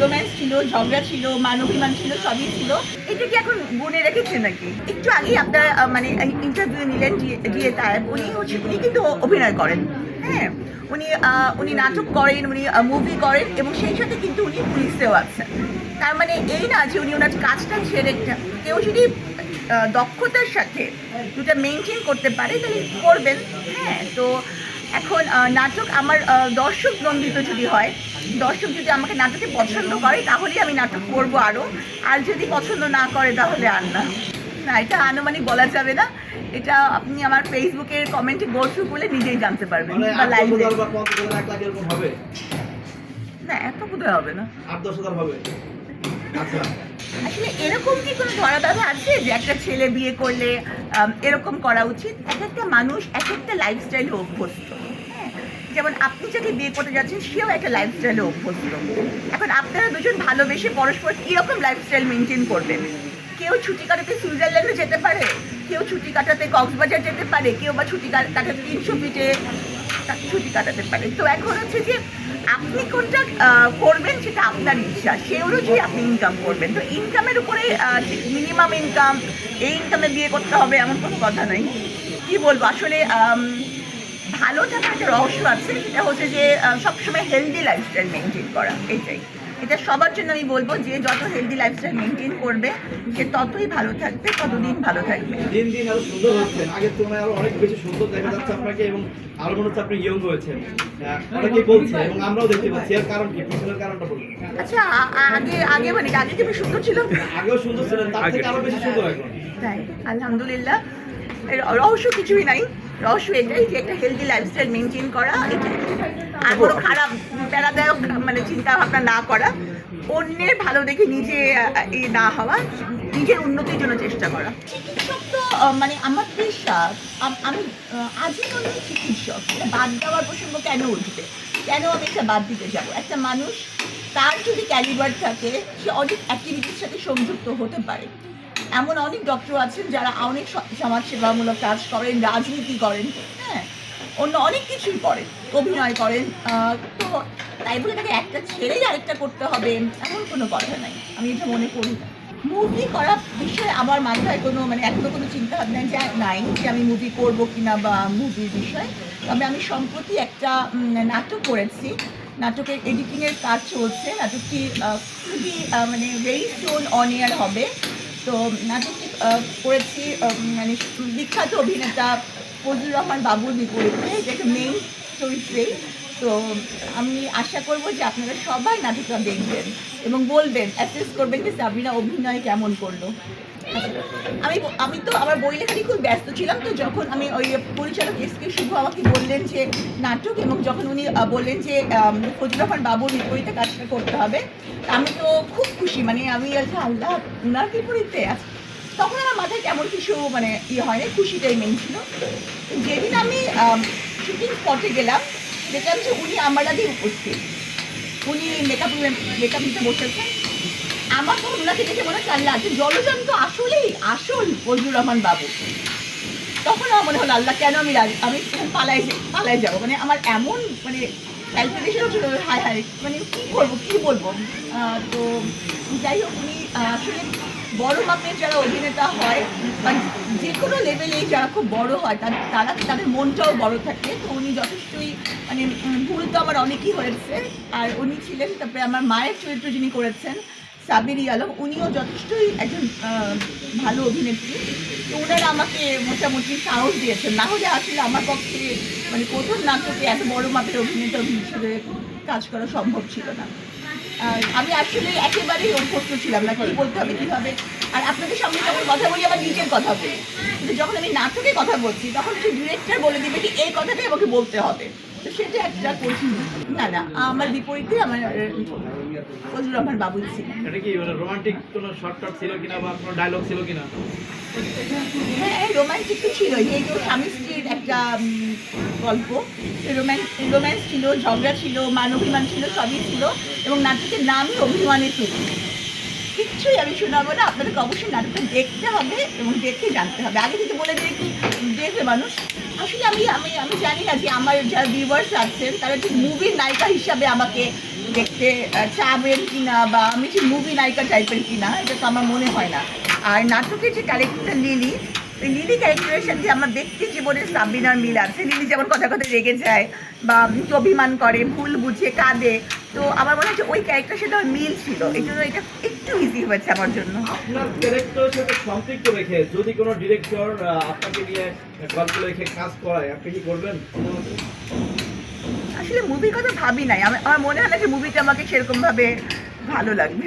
Romance ছিল, ঝগড়া ছিল মানবিমান ছিল, সবই ছিল। এটা কি এখন গুনে রেখেছে নাকি? একটু আগেই আপনারা মানে ইন্টারভিউ নিলেন দিয়ে তার। উনি হচ্ছে, উনি কিন্তু অভিনয় করেন। হ্যাঁ উনি উনি নাটক করেন, উনি মুভি করেন এবং সেই সাথে কিন্তু উনি পুলিশেও আছেন। তার মানে এই না যে উনি ওনার কাজটা ছেড়ে কেউ যদি দক্ষতার সাথে দুটা মেনটেন করতে পারে, তাহলে করবেন। হ্যাঁ তো এখন নাটক আমার দর্শক নন্দিত যদি হয় দর্শক যদি আমাকে নাটকে পছন্দ করে তাহলেই আমি নাটক করব আরও আর যদি পছন্দ না করে তাহলে আর না। না এটা আনুমানিক বলা যাবে না। এটা আপনি আমার ফেসবুকের কমেন্টে গোর্সু করলে নিজেই জানতে পারবেন মানে বা লাইভে না এত বোধহয় হবে না। আট দশ হাজার হবে? আচ্ছা। আসলে এরকম কি কোনো ধরা বাধা আছে যে একটা ছেলে বিয়ে করলে এরকম করা উচিত? এক একটা মানুষ এক একটা লাইফস্টাইলে অভ্যস্ত। যেমন আপনি যাকে বিয়ে করতে যাচ্ছেন, সেও একটা লাইফস্টাইলে অভ্যস্ত। এখন আপনারা দুজন ভালোবেসে পরস্পর কীরকম লাইফস্টাইল মেনটেন করবেন? কেউ ছুটি কাটাতে সুইজারল্যান্ডে যেতে পারে, কেউ ছুটি কাটাতে কক্সবাজার যেতে পারে, কেউ বা ছুটি কাটাতে তিনশো ফিটে ছুটি কাটাতে পারে। তো এখন হচ্ছে যে আপনি কোনটা করবেন সেটা আপনার ইচ্ছা সে অনুযায়ী আপনি ইনকাম করবেন। তো ইনকামের উপরে মিনিমাম ইনকাম এই ইনকামে বিয়ে করতে হবে এমন কোনো কথা নাই। কি বলব? আসলে ভালো থাকার একটা রহস্য আছে সেটা হচ্ছে যে সবসময় হেলদি লাইফস্টাইল মেনটেন করা এটাই। এটা সবার জন্য আমি বলব যে যত হেলদি লাইফস্টাইল মেনটেন করবে সে ততই ভালো থাকবে ততদিন ভালো থাকবে। দিন দিন আরও সুন্দর হচ্ছেন আগের তুলনায় আরও অনেক বেশি সুন্দর দেখা যাচ্ছে আপনাকে এবং আরও মনে হচ্ছে আপনি ইয়ং হয়েছেন। আহ, অনেকেই বলছে এবং আমরাও দেখতে পাচ্ছি। এর কারণ কি? পিছনের কারণটা বলুন। আচ্ছা আগে আগে মানে আগে কি আমি সুন্দর ছিল আগেও সুন্দর ছিলেন তার থেকে আরও বেশি সুন্দর এখন। তাই আলহামদুলিল্লাহ। রহস্য কিছুই নাই। রহস্য এটাই যে একটা হেলদি লাইফস্টাইল মেনটেন করা আর কোনো খারাপ প্যারাদায়ক মানে চিন্তা ভাবনা না করা, অন্যের ভালো দেখে নিজে না হওয়া, নিজের উন্নতির জন্য চেষ্টা করা। চিকিৎসক তো মানে আমার পেশা আম- আজীবন চিকিৎসক, বাদ দেওয়ার প্রসঙ্গ কেন উঠবে? কেন আমি এটা বাদ দিতে যাব? একটা মানুষ, তার যদি ক্যালিবার থাকে, সে অনেক অ্যাক্টিভিটির সাথে সংযুক্ত হতে পারে। এমন অনেক ডক্টর আছেন যারা অনেক সমাজসেবামূলক কাজ করেন, রাজনীতি করেন হ্যাঁ অন্য অনেক কিছুই করেন, অভিনয় করেন তো তাই বলে তাকে একটা ছেড়েই আরেকটা করতে হবে, এমন কোনো কথা নাই, আমি এটা মনে করি না। মুভি করার বিষয়ে আমার মাথায় কোনো মানে এখনও কোনো চিন্তা ভাবনা যা- নাই যে আমি মুভি করব কিনা বা মুভির বিষয়। তবে আমি সম্প্রতি একটা নাটক করেছি, নাটকের এডিটিংয়ের কাজ চলছে, নাটকটি খুবই মানে ভেরি সুন অন এয়ার হবে। তো নাটকটি করেছি মানে বিখ্যাত অভিনেতা ফজলুর রহমান বাবুর বিপরীতে যেটা মেইন চরিত্রেই তো, আমি আশা করব যে আপনারা সবাই নাটকটা দেখবেন এবং বলবেন অ্যাসেস করবেন যে সাবিনা অভিনয় কেমন করল। আমি আমি তো আমার বই লেখা নিয়ে খুব ব্যস্ত ছিলাম, তো যখন আমি ওই পরিচালক এস কে শুভ আমাকে বললেন যে নাটক এবং যখন উনি বললেন যে রহমান বাবুর বিপরীতে কাজটা করতে হবে আমি তো খুব খুশি মানে আমি আচ্ছা আল্লাহ, উনার বিপরীতে? আছে তখন আমার মাথায় তেমন কিছু মানে ইয়ে হয়নি, খুশিটাই মেন ছিল। যেদিন আমি শুটিং স্পটে গেলাম, দেখলাম যে উনি আমার আগে উপস্থিত। উনি মেকআপ মেকআপ নিতে বসেছেন। আমার তখন ওনাকে দেখে মনে হচ্ছে আল্লাহ যে জলজন তো আসলেই আসল ফজলুর রহমান বাবু। তখন আমার মনে হলো, আল্লাহ, কেন আমি আমি পালাই পালাই যাব? মানে আমার এমন মানে ক্যালকুলেশন হচ্ছিল হায় হায় মানে কী করব কী বলব? তো যাই হোক, উনি আসলে বড় মাপের যারা অভিনেতা হয় মানে যে কোনো লেভেলে যারা খুব বড় হয়, তার তারা, তাদের মনটাও বড় থাকে। তো উনি যথেষ্টই মানে ভুল তো আমার অনেকই হয়েছে। আর উনি ছিলেন, তারপরে আমার মায়ের চরিত্র যিনি করেছেন সাবিরি আলম, উনিও যথেষ্টই একজন ভালো অভিনেত্রী। তো ওনারা আমাকে মোটামুটি সাহস দিয়েছেন। না হলে আসলে আমার পক্ষে মানে প্রথম নাটকে এত বড় মাপের অভিনেতা হিসেবে কাজ করা সম্ভব ছিল না। আমি আসলে একেবারেই অভ্যস্ত ছিলাম না, কি বলতে হবে, কীভাবে আর আপনাদের সঙ্গে যখন কথা বলি আমার নিজের কথা বলি। কিন্তু যখন আমি নাটকে কথা বলছি তখন সে ডিরেক্টর বলে দিবে কি এই কথাটাই আমাকে বলতে হবে। তো সেটা একটা কঠিন না না আমার বিপরীতে আমার ফজলুর রহমান বাবুই ছিলেন। এটা কি মানে রোমান্টিক কোনো শর্ট টট ছিল কিনা বা কোনো ডায়লগ ছিল কিনা? হ্যাঁ রোম্যান্টিক তো ছিল যেহেতু স্বামী স্ত্রীর একটা গল্প। রোম্যান্স রোম্যান্স ছিল ঝগড়া ছিল মানবিমান ছিল সবই ছিল। এবং নাটকের নামই অভিমানের তুলি কিচ্ছুই আমি শোনাবো না, আপনাদেরকে অবশ্যই নাটকটা দেখতে হবে এবং দেখে জানতে হবে। আগে থেকে বলে দিয়ে কি দেখবে মানুষ। আসলে আমি আমি আমি জানি না যে আমার যারা ভিউয়ার্স আছেন, তারা ঠিক মুভির নায়িকা হিসাবে আমাকে দেখতে চাবেন চাবের কিনা বা আমি যে মুভি নায়িকা টাইপের কিনা, এটা তো আমার মনে হয় না। আর নাটকের যে ক্যারেক্টার লিলি ওই লিলি ক্যারেক্টারের সাথে আমার ব্যক্তি জীবনে সাবিনার মিল আছে। লিলি যেমন কথা কথা রেগে যায় বা অভিমান করে, ভুল বুঝে কাঁদে তো আমার মনে হচ্ছে ওই ক্যারেক্টার সাথে আমার মিল ছিল। এই জন্য এটা একটু ইজি হয়েছে আমার জন্য। আপনার ক্যারেক্টার সাথে সম্পৃক্ত রেখে যদি কোনো ডিরেক্টর আপনাকে নিয়ে গল্প লেখে কাজ করায় আপনি কি করবেন? আসলে মুভির কথা ভাবি নাই। আমার আমার মনে হয় না যে মুভিটা আমাকে সেরকমভাবে ভালো লাগবে।